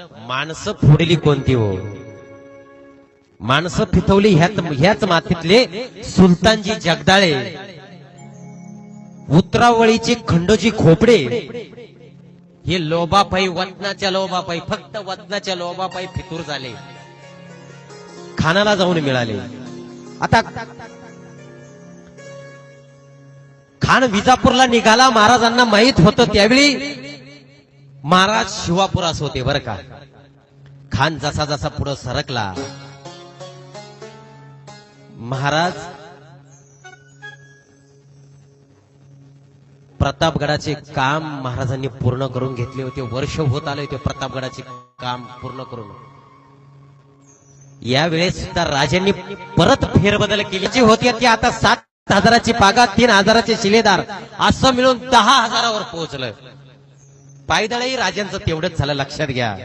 माणसं फोडली कोणती हो? माणसं फितवली ह्याच ह्याच मातीतले सुलतानजी जगदाळे. उतरावळीचे खंडोजी खोपडे. हे लोबापायी वतनाच्या लोबापाई फक्त वतनाच्या लोबापायी फितूर झाले. खानाला जाऊन मिळाले. आता खान विजापूरला निघाला महाराजांना माहीत होतं त्यावेळी महाराज शिवापुरास होते बर का. खान जसा जसा पुढे सरकला महाराज प्रतापगडाचे काम महाराजांनी पूर्ण करून घेतले होते वर्ष होत आले होते प्रतापगडाचे काम पूर्ण करून. यावेळेस सुद्धा राजांनी परत फेरबदल केली. जी होती ती आता सात हजाराची पागा तीन हजाराचे शिलेदार असं मिळून दहा हजारावर पोहोचलं. पायदळही राजांचं तेवढंच झालं लक्षात घ्या.